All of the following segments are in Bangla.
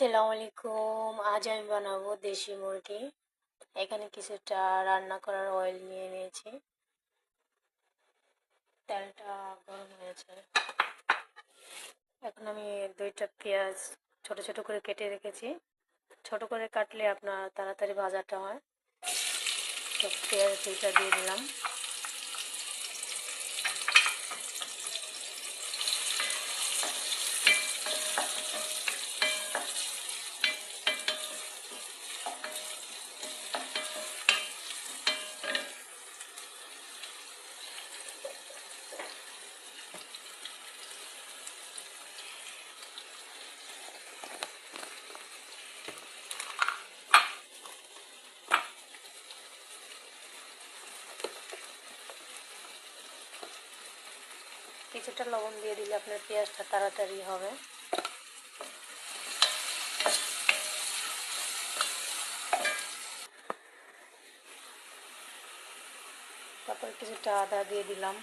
আসসালামু আলাইকুম আজ আমি বানাবো দেশি মুরগি। এখানে কিছুটা রান্না করার অয়েল নিয়ে নিয়েছি। তেলটা গরম হয়েছে এখন আমি দুইটা পেঁয়াজ ছোট ছোট করে কেটে রেখেছি। ছোট করে কাটলে আপনার তাড়াতাড়ি ভাজাটা হয়। তো পেঁয়াজ দুইটা দিয়ে দিলাম। কিছুটা লবণ দিয়ে দিলে আপনার পেঁয়াজটা তাড়াতাড়ি হবে। তারপর কিছুটা আদা দিয়ে দিলাম।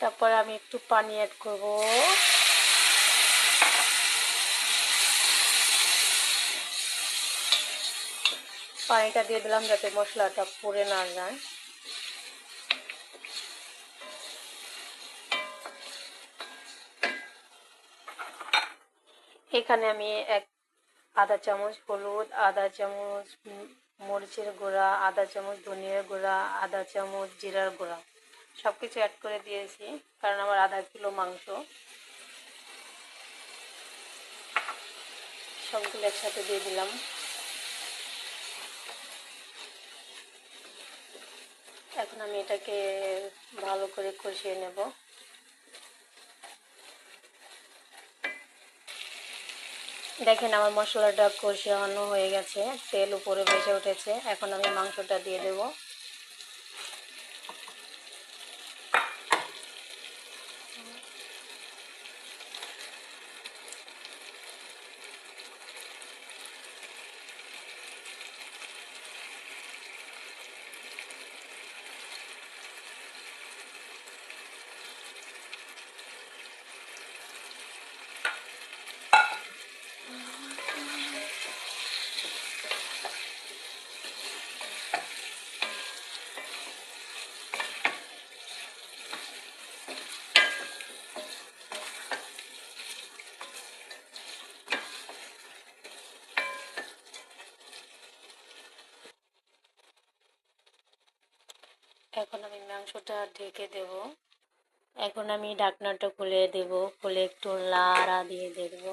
তারপর আমি একটু পানি অ্যাড করব। পানিটা দিয়ে দিলাম যাতে মশলাটা পুড়ে না যায়। এখানে আমি এক আধা চামচ হলুদ আধা চামচ মরিচের গুঁড়া আধা চামচ ধনিয়ার গুঁড়া আধা চামচ জিরার গুঁড়া। সব কিছু অ্যাড করে দিয়েছি, কারণ আমার আধা কিলো মাংস। সবগুলো একসাথে দিয়ে দিলাম। এখন আমি এটাকে ভালো করে কষিয়ে নেব। দেখেন আমার মশলাটা কষানো হয়ে গেছে, তেল উপরে ভেসে উঠেছে। এখন আমি মাংসটা দিয়ে দেবো। এখন আমি মাংসটা ঢেকে দেব। এখন আমি ঢাকনাটা খুলে দেব, খুলে একটু লাড়া দিয়ে দেখব।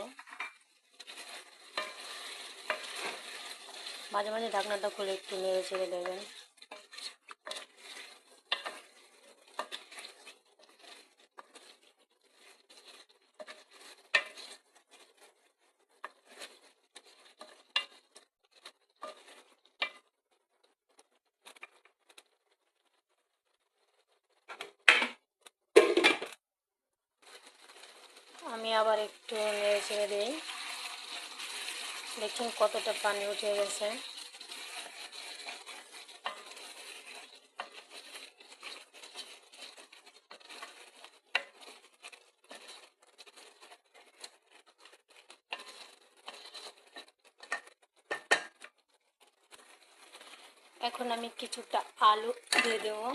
মাঝে মাঝে ঢাকনাটা খুলে একটু নেড়ে ছেড়ে দেবেন। আমি আবার একটু নেড়ে ছেড়ে দিই। দেখুন কতটা পানি উঠে গেছে। এখন আমি কিছুটা আলু দিয়ে দেবো।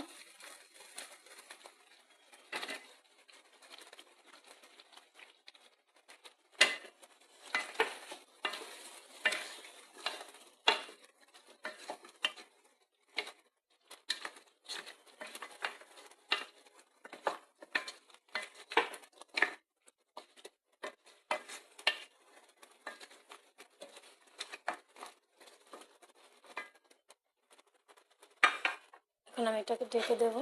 এখন আমি এটাকে ঢেকে দেবো।